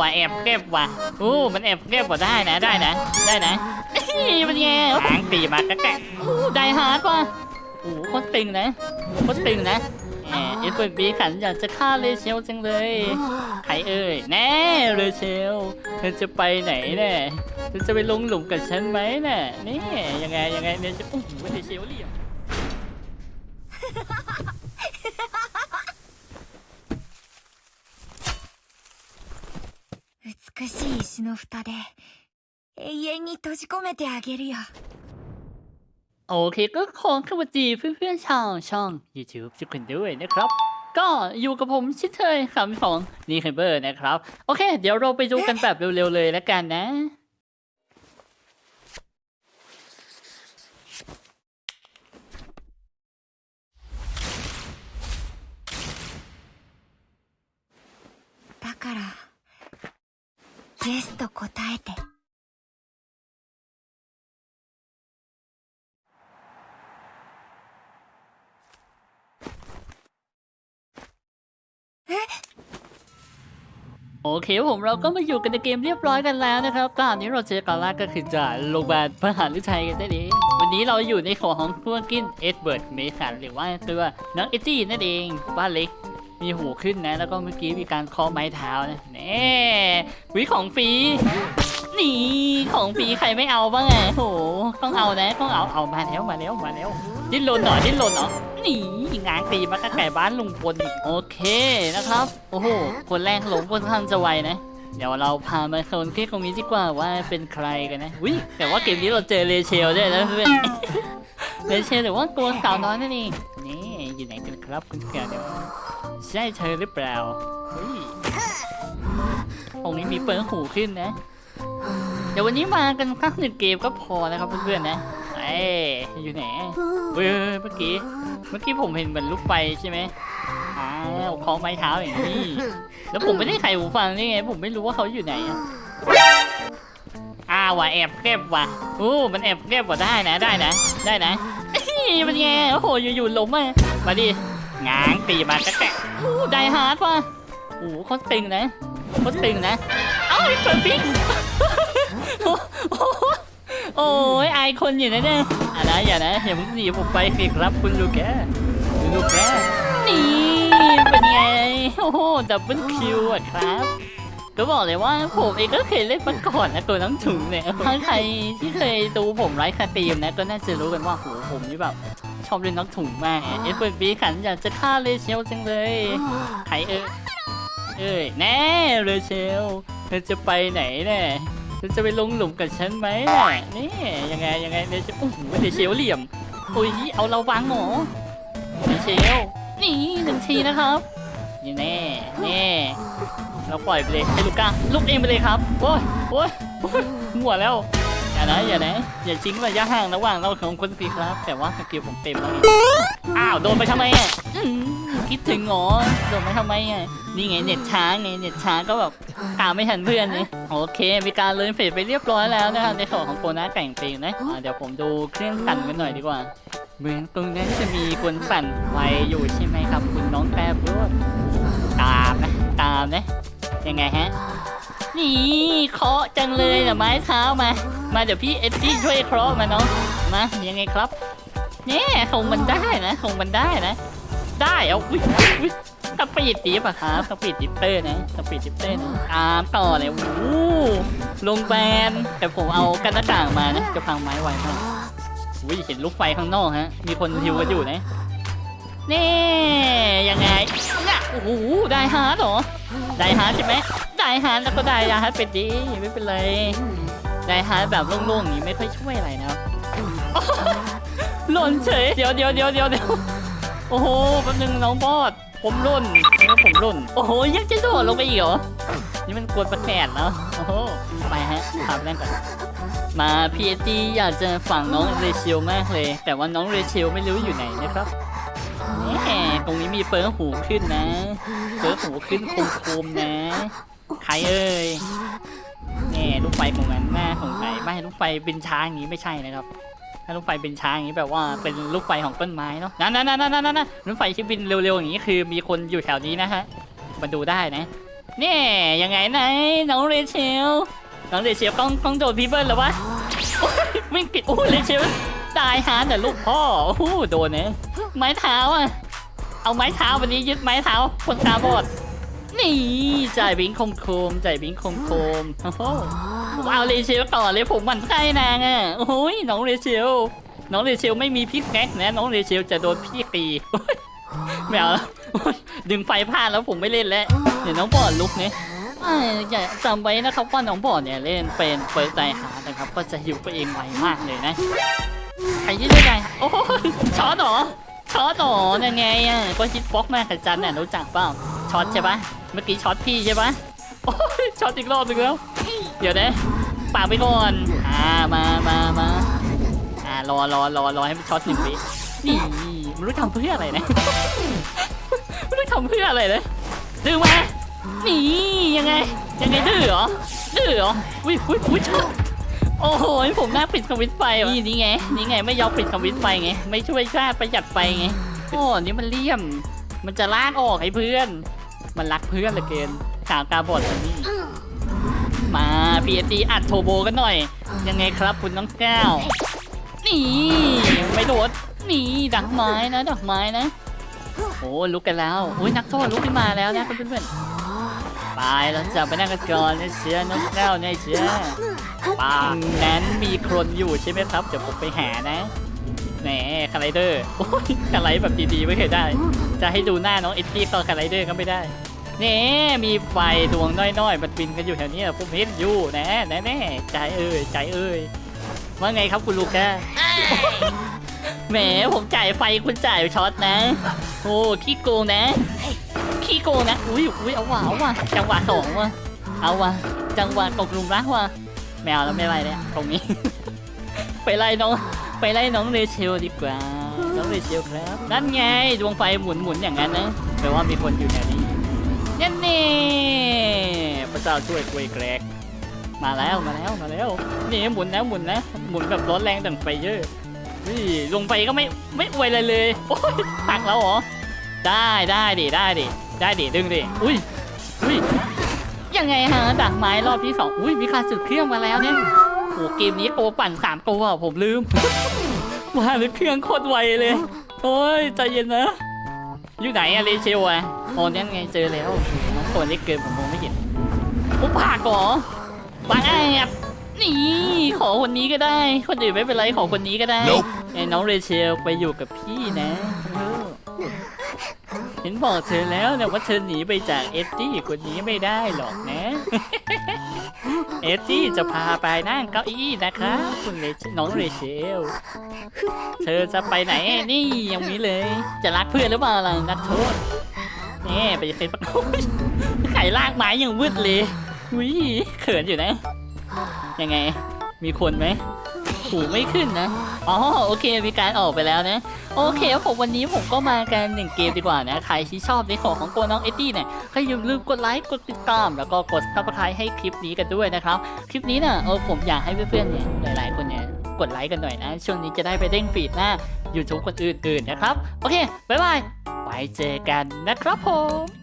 ว่ะแอบเก็บว่ะอู้มันแอบเก็บว่ะได้นะได้นะได้นะนี่มันไงหางปีมากระแกะอู้ได้ฮาร์ดว่ะโอ้โหโคตรตึงนะโคตรตึงนะแหมเอฟบีขันอยากจะฆ่าเลเชลจังเลยใครเอ่ยแน่เลเชลเธอจะไปไหนแน่เธอจะไปลงหลุมกับฉันไหมน่ะนี่ยังไงยังไงเนี่ยจะโอ้โหเลเชลเหลี่ย 美しい石の蓋で永遠に閉じ込めてあげるよ โอเคก็ขอสวัสดีเพื่อนๆชาวช่อง YouTube ทุกคนด้วยนะครับ ก็อยู่กับผมชิดเทยคำของนีเคเบอร์นะครับ โอเค เดี๋ยวเราไปดูกันแบบเร็วๆเลยแล้วกันนะ イエスと答えて โอเคผมเราก็มาอยู่กันในเกมเรียบร้อยกันแล้วนะครับตอนนี้เราเจอกันแรกก็คือจากโรงพยาบาลพระหาฤทัยกันได้เองวันนี้เราอยู่ในของพวกกินเอ็ดเบิร์ดเมสันหรือว่าตัวน้องเอตตี้นั่นเองบ้านเล็ก มีหูขึ้นนะ แล้วก็เมื่อกี้มีการเคาะไม้เท้านะแน่วิของฟรีนี่ของฟรีใครไม่เอาบ้างไงโหต้องเอานะต้องเอาเอามาแล้วมาแล้วมาแล้วดิ้นรนหน่อยดิ้นรนเนาะนี่งานตีมาตั้งแต่บ้านลุงพลโอเคนะครับโอ้โหคนแรกหลงค่อนข้างจะไวนะเดี๋ยวเราพามาคนคลิกตรงนี้ดีกว่าว่าเป็นใครกันนะวิแต่ว่าเกมนี้เราเจอเลเชลด้วยนะเพื่อนเลเชลหรือว่าตัวสาวน้อยนั่นเองนี่อยู่ไหนกันครับคุณเกียรติ ใช่เธอหรือเปล่าเฮ้ยตรงนี้มีเปิดหูขึ้นนะ เดี๋ยววันนี้มากันสักหนึ่งเกมก็พอนะครับเพื่อนๆนะเอ้อยู่ไหนเฮ้ยเมื่อกี้เมื่อกี้ผมเห็นเหมือนลูกไฟใช่ไหมอ้าวคล้องไม้เท้าอย่างนี้ แล้วผมไม่ได้ไขหูฟังนี่ไง ผมไม่รู้ว่าเขาอยู่ไหนอะอ้าวว่ะแอบเก็บว่ะอู้มันแอบเก็บว่ะได้นะได้นะ ได้นะมันไงโอ้โหอยู่ๆล้มมามาดิ ง้างตีมากระแกะอู้ได้ฮาร์ดว่ะโอ้โหโคตรตึงนะโคตรตึงนะเอ้าเปิดปิ๊กโอ้โหโอ้ยอายคนอยู่นะเนี่ยอะนะอย่านะอย่าเพิ่งหนีผมไปสิครับคุณลูกแกลูกแกนี่เป็นไงโอ้โหดับเบิลคิวอะครับก็บอกเลยว่าผมเองก็เคยเล่นมาก่อนนะตัวน้องถุงเนี่ยถ้าใครที่เคยดูผมไลฟ์สตรีมนะก็น่าจะรู้กันว่าโหผมนี่แบบ อบเล่นน้องถุงมากเอฟบีขันอยากจะฆ่าเลเชลจังเลยใครเอ่ยเอ้ยแน่เลเชลเธอจะไปไหนแน่เธอจะไปลงหลุมกับฉันไหมน่ะนี่ยังไงยังไงเดี๋ยวจะโอ้โหเดี๋ยวเชลเหลี่ยมอุ้ยเอาเราวางหมอเดี๋ยวเชลนี่หนึ่งทีนะครับนี่แน่แน่เราปล่อยไปเลยให้ลูกก้าลูกเองไปเลยครับโอ้ยโอ้ยโอ้ยหัวแล้ว อย่านะอย่านะอย่าจิ้งระยะห่างระหว่างเราของคนสีครับ แต่ว่าสกิลผมเต็มแล้วไงอ้าวโดนไปทำไมอะอื้อคิดถึงหงอโดนไปทำไมอะนี่ไงเน็ตช้าไงเน็ตช้าก็แบบตามไม่ทันเพื่อนนี่โอเค มีการเลินเฟสไปเรียบร้อยแล้วนะครับในส่วนของโกนาแต่งเพลงนะอ่าเดี๋ยวผมดูเครื่องปั่นกันหน่อยดีกว่าเหมือนตรงนั้นจะมีคนปั่นไฟอยู่ใช่ไหมครับ คุณน้องแต้บด้วยตามนะตามนะยังไงฮะนี่เคาะจังเลยนะไม้เท้ามา มาเดี๋ยวพี่เอ็ดดี้ช่วยเคาะมาเนาะมายังไงครับเนี่ยคงมันได้นะคงมันได้นะ ได้เอาอุ้ยอุ้ยสปีดดิฟอะครับสปีดดิฟเตอร์นะสปีดดิฟเตอร์นะตามต่อเลยโอ้โหลงแบนแต่ผมเอากันหน้าต่างมานะจะพังไม้ไวมากวิเห็นลูกไฟข้างนอกฮะ มีคนฮิวกันอยู่นะนี่ยังไงน่ะโอ้โหได้ฮาร์ดเหรอได้ฮาร์ดใช่ไหมได้ฮาร์ดแล้วก็ได้ฮาร์ดเป็นดีไม่เป็นไร ได้ฮาร์ดแบบโล่งๆอย่างนี้ไม่ค่อยช่วยอะไรนะหล่นเฉย เดี๋ยวเดี๋ยวเดี๋ยวเดี๋ยวเดี๋ยวโอ้โหแป๊บนึงน้องบอด ผมหล่นเออผมหล่น โอ้โหยังจะโดดลงไปอีกเหรอ นี่มันกวนประแกนแล้วโอ้โหไปฮะถามแรกก่อน มาพีเอจีอยากจะฝังน้องเรเชลมากเลย แต่ว่าน้องเรเชลไม่รู้อยู่ไหนนะครับแหมตรงนี้มีเปิร์หูขึ้นนะเปิร์หูขึ้นคมๆนะ ใครเอ่ย น่ลูกไฟของนั้นหน้าของไหนไม่ลูกไฟเป็นช้างอย่างนี้ไม่ใช่นะครับ ถ้าลูกไฟเป็นช้างอย่างนี้แบบว่าเป็นลูกไฟของต้นไม้เนาะนั่นนั่นนั่นนั่นนั่นลูกไฟที่บินเร็วๆอย่างนี้คือมีคนอยู่แถวนี้นะฮะมาดูได้นะนี่ยังไงนะน้องเรเชลน้องเรเชลต้องต้องโดนพีเบิ้ลหรอวะวิ่งปิดโอ้เรเชลตายหาแต่ลูกพ่อโอ้โหโดนเนี่ยไม้เท้าอะเอาไม้เท้าวันนี้ยึดไม้เท้าคนตาบอด นี่จ่ายบิงคมโคมจ่ายบิงคมโคมโอ้โหผมเอาเรเชลก่อนเลยผมหมันไส้นางอะโอ้ยน้องเรเชลน้องเรเชลไม่มีพี่แก๊กนะ น้องเรเชลจะโดนพี่ตีโอ๊ยไม่เอาแล้วโอ๊ยดึงไฟพลาดแล้วผมไม่เล่นแล้วเดี๋ยวน้องบอดลุกเนี่ยเอ้ยอย่าจำไว้นะครับว่าน้องบอดเนี่ยเล่นเป็นเปิดใจหานะครับ ก็จะหิวตัวเองไวมากเลยนะใครที่ได้ไงโอ้โหช็อตเหรอช็อตเหรอยังไงอะก็ฮิตบล็อกแม่ขจันเนี่ยรู้จักเปล่า ช็อตใช่ปะเมื่อกี้ช็อตพี่ใช่ปะโอ้ยช็อตอีกรอบหนึงแล้ว เดี๋ยวนะปากไปก่อน อ่า มามามาอ่า รอรอรอรอให้มันช็อตหนึ่งวินี่ไม่รู้ทำเพื่ออะไรนะไม่รู้ทำเพื่ออะไรเลยดื้อมานี่ยังไง ยังไงดื้อเหรอ ดื้อเหรอ อุ้ยอุ้ยอุ้ยชอบโอ้โห ผมน่าปิดสวิตช์ไฟนี่นี่ไง นี่ไง ไม่ยอมปิดสวิตช์ไฟไง ไม่ช่วยชาติประหยัดไฟไง โอ้นี่มันเลี่ยม มันจะลากออกให้เพื่อน มันรักเพื่อนเหลือเกินขาวกาบอดคนนี้มาพีเอตีอัดโทโบกันหน่อย ยังไงครับคุณน้องแก้ว นี่ ไม่โดดนี่ดักไม้นะดักไม้นะ โอ้ลุกกันแล้วอุ้ยนักโทษลุกขึ้นมาแล้วนะเพื่อนๆไปแล้วจะไปนั่งกันก่อนนะเชียน้องแก้วเนี่ยเชียปางนั้นมีคนอยู่ใช่ไหมครับเดี๋ยวผมไปหานะ แหมคาไรเดอร์โอ้ยคาไรแบบดีๆไม่เคยได้ จะให้ดูหน้าน้องเอ็ดดี้ก็คาไรเดอร์ก็ไม่ได้นี่มีไฟดวงน้อยๆ มันบินกันอยู่แถวนี้ผมเห็นอยู่นะแน่แน่ๆใจเอ้ยใจเอ้ยว่าไงครับคุณลูกแกแหมผมจ่ายไฟคุณจ่ายช็อตนะ โอ้ขี้โกงนะ ขี้โกงนะ อุ้ยอุ้ยเอาว่ะเอาว่ะจังหวะสองว่ะเอาว่ะจังหวะตกหลุมรักว่ะแมวแล้วไม่ไรเนี่ยตรงนี้ ไปไล่น้อง ไปไล่น้องเรเชลดีกว่า น้องเรเชลครับ นั่นไงดวงไฟหมุนหมุนอย่างนั้นนะแปลว่ามีคนอยู่แถวนี้นั่นนี่พระเจ้าช่วยกวยแกรกมาแล้วมาแล้วมาแล้ว นี่หมุนแล้วหมุนนะหมุนแบบร้อนแรงดังไฟเยอะนี่ลงไปก็ไม่ไม่อวยอะไรเลยโอ้ยพักแล้วเหรอได้ได้ดิได้ดิได้ดิดึงดิอุ้ยอุ้ยยังไงฮะดักไม้รอบที่สองอุ้ยมีการสึกเครื่องมาแล้วเนี่ย โอ้เกมนี้โปรปั่นสามตัวอะผมลืม มาหรือเครื่องโคตรไวเลย โอ้ยใจเย็นนะ อยู่ไหนอะเรเชลอะโอ้เนี่ยไงเจอแล้วโอ้โหน้องตัวเล็กเกินผมมองไม่เห็นอุปากเหรอปากแอบนี่ขอคนนี้ก็ได้ คนอื่นไม่เป็นไรขอคนนี้ก็ได้ Nope ไอ้น้องเรเชลไปอยู่กับพี่นะ เออเห็นบอกเธอแล้วนะว่าเธอหนีไปจากเอ็ดดี้คนนี้ไม่ได้หรอกนะ เอ็ดดี้จะพาไปนั่งเก้าอี้นะคะคุณเรเชน้องเรเชล เธอจะไปไหนนี่ยังมีเลย จะรักเพื่อนหรือเปล่าล่ะนักโทษนี่ไปเป็นประตูไข่ลากไม้ยังวืดเลยวิเขินอยู่นะ ยังไง มีคนไหม หูไม่ขึ้นนะ อ๋อโอเคมีการออกไปแล้วนะ โอเคผมวันนี้ผมก็มากันหนึ่งเกมดีกว่านะ ใครที่ชอบในของของตัวน้องเอ็ดดี้เนี่ยก็อย่าลืมกดไลค์กดติดตาม แล้วก็กดซับสไครต์ให้คลิปนี้กันด้วยนะครับ คลิปนี้น่ะเออผมอยากให้เพื่อนๆเนี่ยหลายๆคนเนี่ยกดไลค์กันหน่อยนะ ช่วงนี้จะได้ไปเด้งฟีดหน้า YouTube คนอื่นๆนะครับ โอเคบ๊ายบายไว้เจอกันนะครับผม